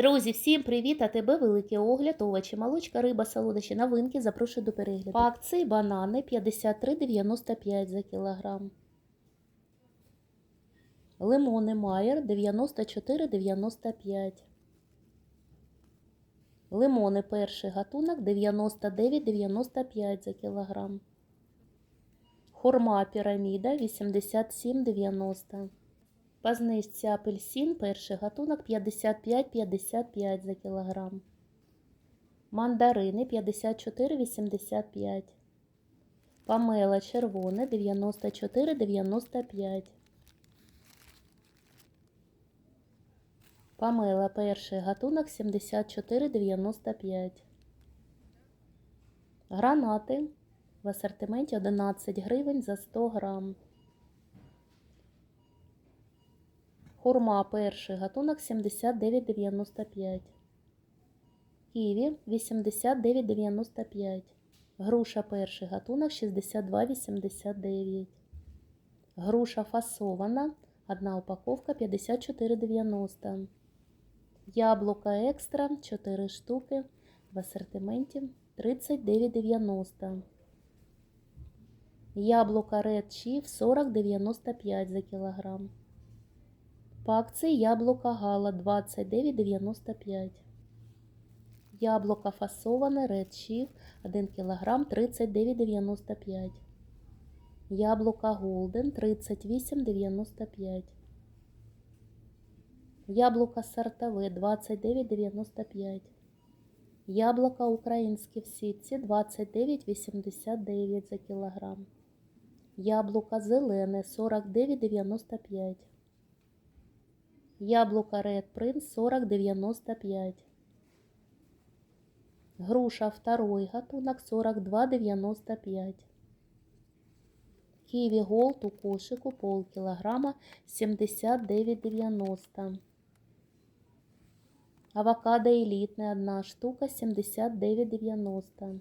Друзі, всім привіт! А тебе великий огляд, овочі, молочка, риба, солодощі, новинки. Запрошую до перегляду. По акції банани 53,95 за кілограм. Лимони Майер 94,95. Лимони перший гатунок 99,95 за кілограм. Хурма піраміда 87,90. По апельсин перший гатунок 55,55 за кілограм. Мандарини 54,85. Памела червоне 94,95. Памела перший гатунок 74,95. Гранати в асортименті 11 гривень за 100 грам. Хурма перший гатунок 79,95. Ківі 89,95. Груша перший гатунок 62,89. Груша фасована. Одна упаковка 54,90. Яблука екстра 4 штуки в асортименті 39,90. Яблука Red Chief 40,95 за кілограм. По акції яблука Гала 29,95. Яблука фасоване Red Chief 1 кг 39,95. Яблука Golden 38,95. Яблука сортове 29,95. Яблука українські в сітці 29,89 за кілограм. Яблука зелене 49,95. Яблука Red Prince 40,95. Груша второй гатунок 42,95. Киви Голд у кошику полкилограмма 79,90. Авокадо элитный одна штука 79,90.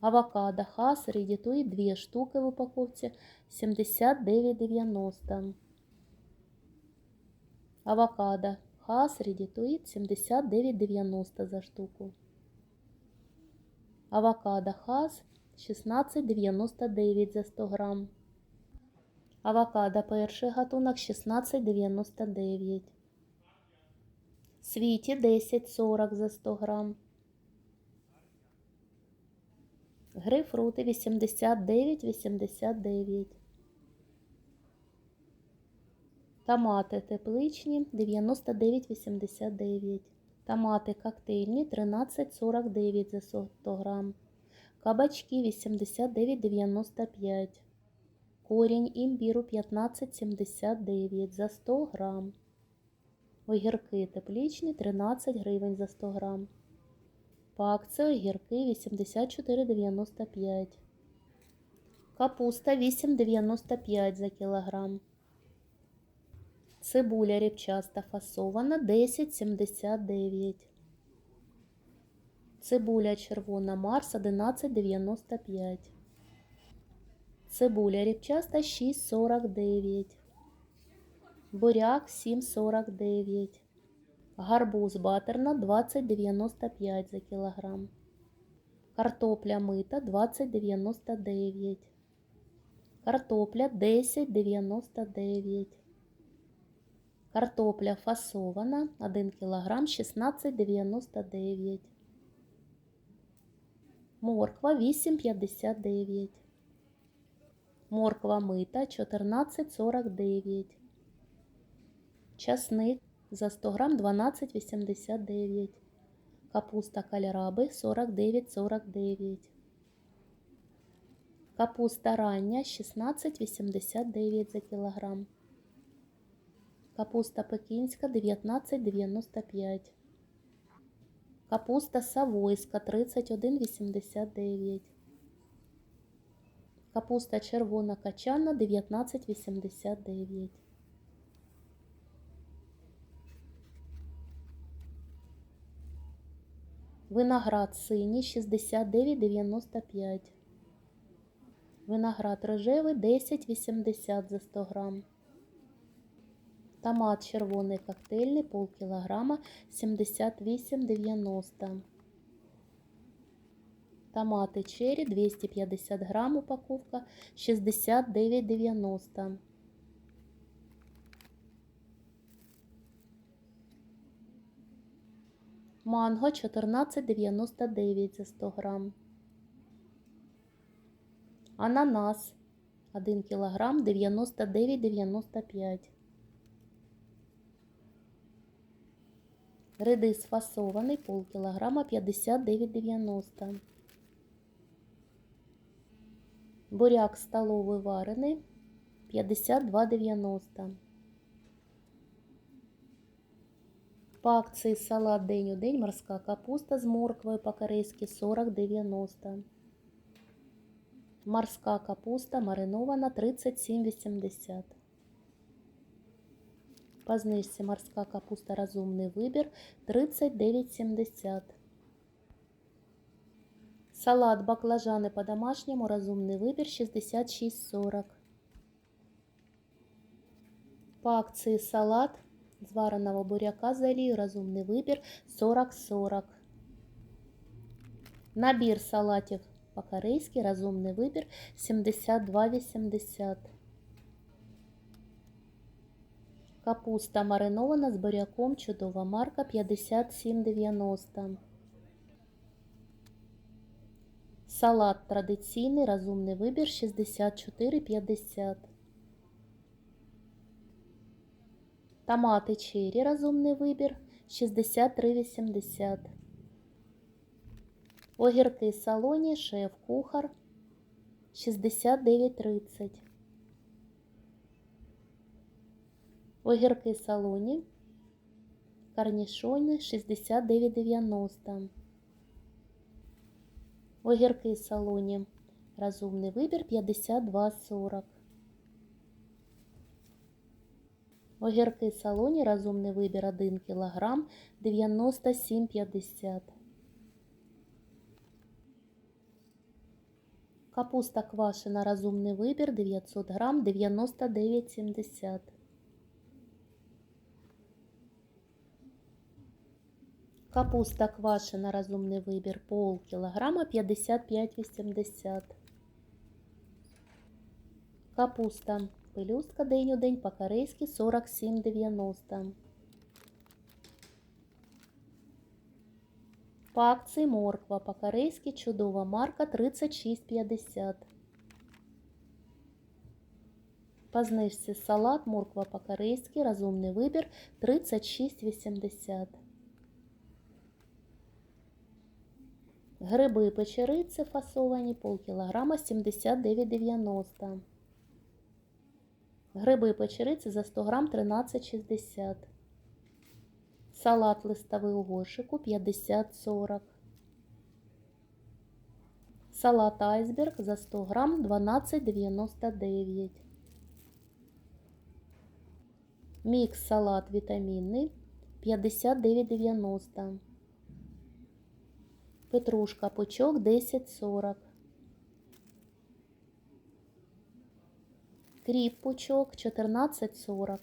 Авокадо Хас Ready две штуки в упаковці 79,90. Авокадо Хас Ready 79,90 за штуку. Авокадо Хас 16,99 за 100 грам. Авокадо перший гатунок 16,99. Світі 10,40 за 100 грам. Грейпфрути 89,89. Томати тепличні 99,89. Томати коктейльні 13,49 за 100 грам. Кабачки 89,95. Корінь імбіру 15,79 за 100 грам. Огірки теплічні 13 гривень за 100 грам. По акції огірки 84,95. Капуста 8,95 за кілограм. Цибуля ріпчаста фасована 10,79. Цибуля червона Марс 11,95. Цибуля ріпчаста 6,49. Буряк 7,49. Гарбуз батерна 20,95 за кілограм. Картопля мита 20,99. Картопля 10,99. Картопля фасована 1 кг 16,99. Морква 8,59. Морква мита 14,49. Часник за 100 грам 12,89. Капуста кальраби 49,49. Капуста рання 16,89 за кілограм. Капуста пекінська 19,95. Капуста савойська 31,89. Капуста червона качана 19,89. Виноград синій 69,95. Виноград рожевий 10,80 за 100 грам. Томат червоний коктейльний полкілограма 78,90. Томати черри 250 грам упаковка 69,90. Манго 14,99 за 100 грам. Ананас 1 кілограм 99,95. Редис фасований полкілограма 59,90. Буряк столовий варений 52,90. По акції салат день у день морська капуста з морквою по-корейськи 40,90. Морська капуста маринована 37,80. По знижці морська капуста розумний вибір 39,70. Салат баклажани по-домашньому розумний вибір 66,40. По акції салат з вареного буряка з олією розумний вибір 40,40. Набір салатів по-корейськи розумний вибір 72,80. Капуста маринована з буряком чудова марка 57,90. Салат традиційний розумний вибір 64,50. Томати черрі розумний вибір 63,80. Огірки салоні шеф-кухар 69,30. Огірки салоні корнішони 69,90. Огірки салоні розумний вибір 52,40. Огірки салоні розумний вибір 1 кг 97,50. Капуста квашена розумний вибір 900 грам 99,70. Капуста квашена розумний вибір пол кілограма 55,80. Капуста пелюстка день у день по-корейськи 47,90. По акції морква по-корейськи чудова марка 36,50. По знижці салат морква по-корейськи розумний вибір 36,80. Гриби печериці фасовані полкілограма 79,90. Гриби печериці за 100 грам 13,60. Салат листовий у горшику 50,40. Салат айсберг за 100 грам 12,99. Мікс салат вітамінний 59,90. Петрушка пучок 10,40. Кріп пучок 14,40.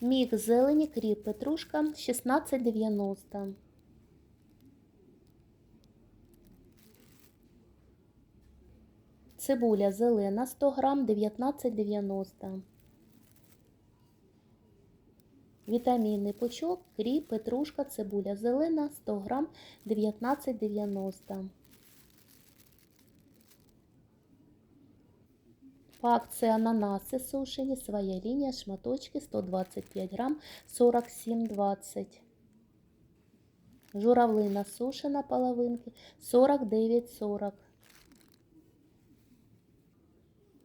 Мікс зелені кріп петрушка 16,90. Цибуля зелена 100 грам 19,90. Вітамінний пучок, кріп, петрушка, цибуля зелена 100 грам 19,90. По акції ананаси своя лінія, шматочки 125 грам 47,20. Журавлина сушена половинки 49,40.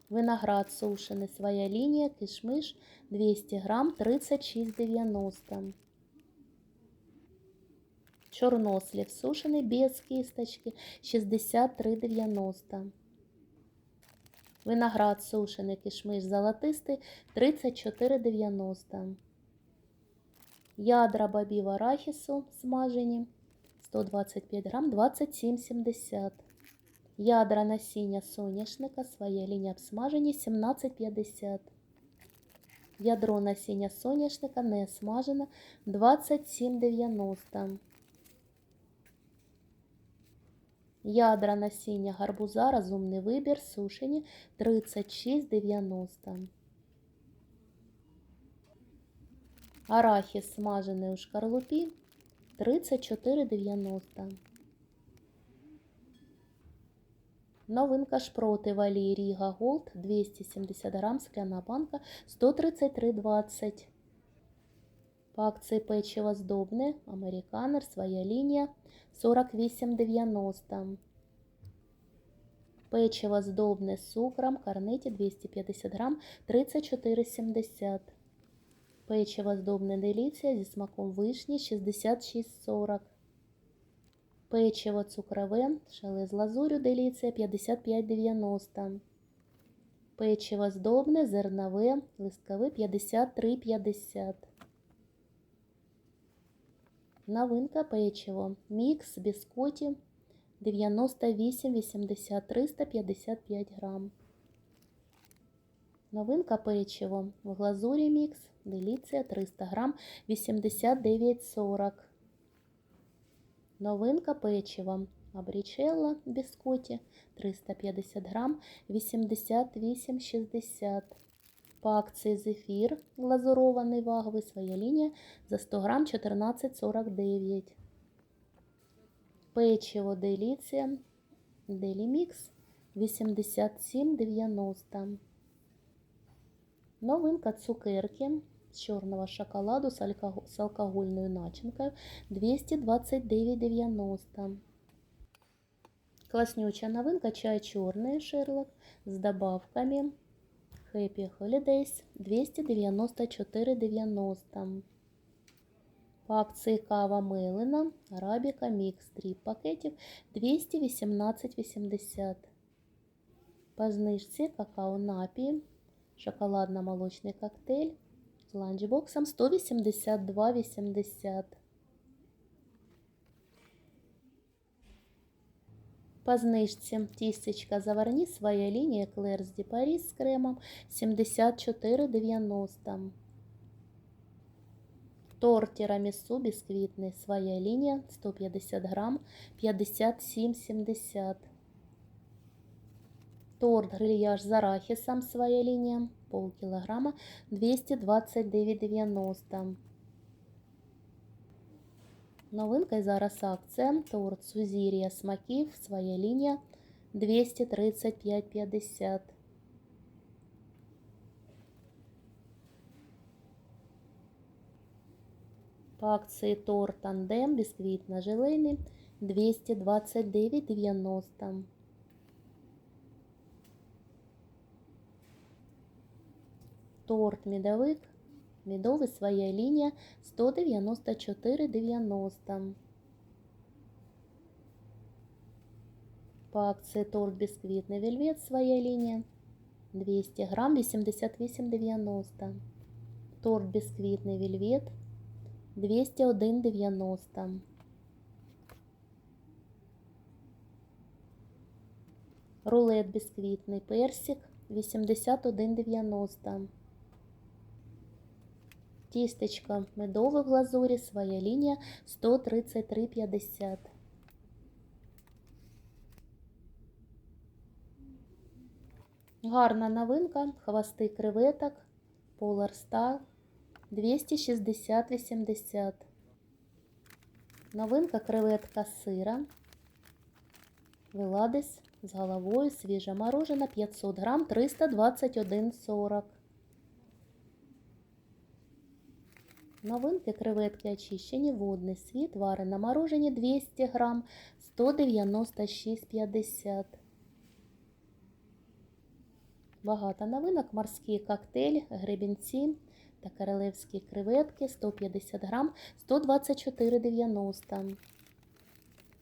Виноград сушений, своя лінія, кишмиш 200 грам 36,90. Чорнослів сушений без кісточки 63,90. Виноград сушений, кишмиш золотистий 34,90. Ядра бобів арахісу смажені 125 грам 27,70. Ядра насіння соняшника, своя лінія обсмажені 17,50. Ядро насіння соняшника не смажено 27,90. Ядра насіння гарбуза, розумний вибір, сушені 36,90. Арахіс смажений у шкарлупі 34,90. Новинка шпроти валії Ріга Голд 270 грам, скляна банка 133,20. По акції печиво здобне, американер, своя лінія 48,90. Печиво здобне з цукром, карнеті 250 грам 34,70. Печиво здобне деліція зі смаком вишні 66,40. Печиво цукрове, шале з лазурю деліція 55,90. Печиво здобне, зернове, листкове 53,50. Новинка печиво. Мікс біскоті 98,80 355 грам. Новинка печиво. В глазурі мікс. Деліція 300 грам 89,40. Новинка печива. Абрічелла біскоті 350 грам 88,60. По акції зефір глазурований ваговий своя лінія за 100 грам 14,49. Печиво деліція Делімікс 87,90. Новинка цукерки з чорного шоколаду з, алкоголь, з алкогольною начинкою 229,90. Класнюча новинка чай чорний Шерлок з добавками Happy Holidays 294,90. По акції кава Мелина, Арабіка, Мікс 3 пакетів 218,80. По знижці какао напій, шоколадно-молочний коктейль з ланчбоксом 182,80. По знижці тістечка заварні, своя лінія Клерс Ді Паріс з кремом 74,90. Торт тірамісу бісквітний, своя лінія 150 грам 57,70. Торт грильяж з арахісом, своя лінія полкілограма 229,90. Новинка і зараз акція. Торт Сузір'я смаків, своя лінія 235,50. По акції торт тандем бісквітно-желейний 229,90. Торт медовик, медовий своя лінія 194,90. По акції торт бісквітний вельвет своя лінія 200 грам 88,90. Торт бісквітний вельвет 201,90. Рулет бісквітний персик 81,90. Тістечко медове в глазурі, своя лінія 133,50. Гарна новинка, хвости креветок, Polar Star 260,80. Новинка креветка сира. Веладис з головою, свіжа морожена 500 грам 321,40. Новинки креветки очищені, водний світ, варено морожені 200 грам 196,50. Багато новинок, морський коктейль, гребінці та королевські креветки 150 грам 124,90.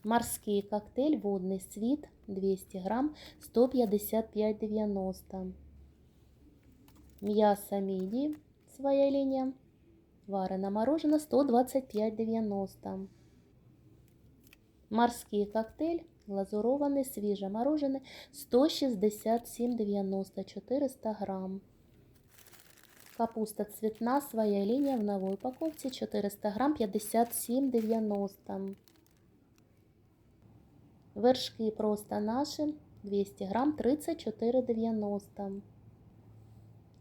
Морський коктейль, водний світ 200 грам 155,90. М'ясо міді, своя лінія. Варено морожено 125,90. Морський коктейль Глазурований, свіже морожене 167,90 400 грам. Капуста цвітна, своя лінія в новій упаковці 400 грам 57,90. Вершки просто наші 200 грам 34,90.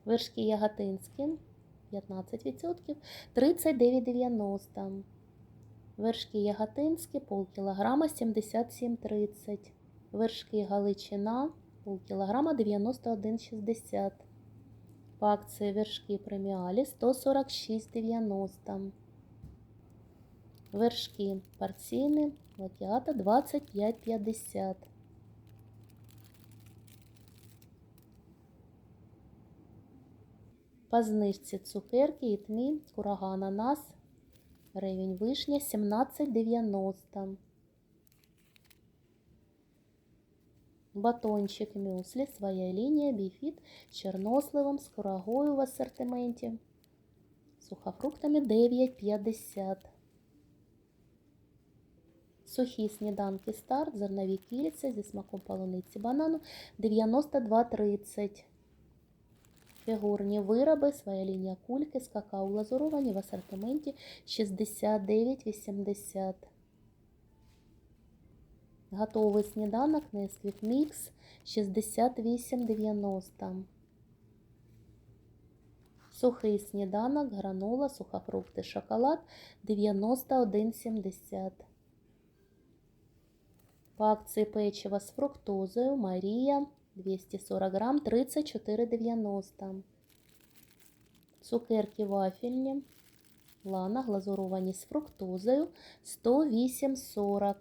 Вершки яготинські 15%, 39,90. Вершки яготинські полкілограма 77,30. Вершки галичина полкілограма 91,60. По акції вершки преміалі 146,90. Вершки порційні лакіата 25,50. По знижці цукерки і тмі, курага ананас, ревень вишня 17,90. Батончик мюслі, своя лінія, біфіт з чорносливом, з курагою в асортименті, сухофруктами 9,50. Сухі сніданки старт, зернові кільця зі смаком полуниці банану 92,30. Фігурні вироби, своя лінія кульки з какао глазуровані в асортименті 69,80. Готовий сніданок Nesquik Mix 68,90. Сухий сніданок, гранула, сухофрукти, шоколад 91,70. По акції печиво з фруктозою Марія 240 грам 34,90. Цукерки вафельні. Лана глазуровані з фруктозою 108,40.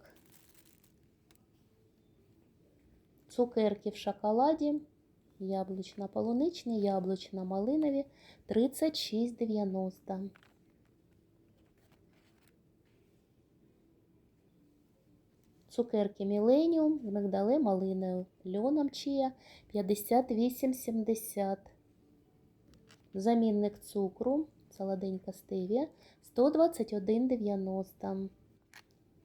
Цукерки в шоколаді. Яблучно-полуничні, яблучно-малинові 36,90. Цукерки Міленіум з мигдалем малиною, льоном чия 58,70. Замінник цукру, солоденька стевія 121,90.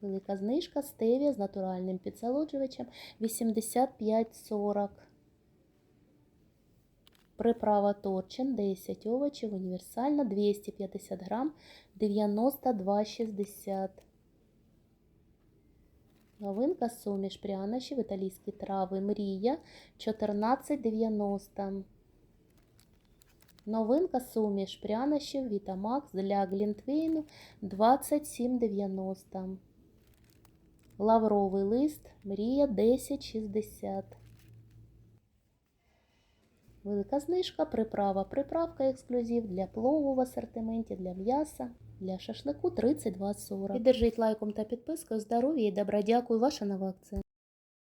Велика знижка стевія з натуральним підсолоджувачем 85,40. Приправа торчин 10 овочів, універсальна 250 грам 92,60. Новинка суміш прянощів, італійські трави Мрія 14,90. Новинка суміш прянощів Вітамакс для Глінтвейну 27,90. Лавровий лист Мрія 10,60. Велика знижка, приправа, приправка ексклюзив для плову в асортименті, для м'яса, для шашлику 32,40. Піддержіть лайком та підпискою. Здоров'я і добра. Дякую. Ваша нова акція.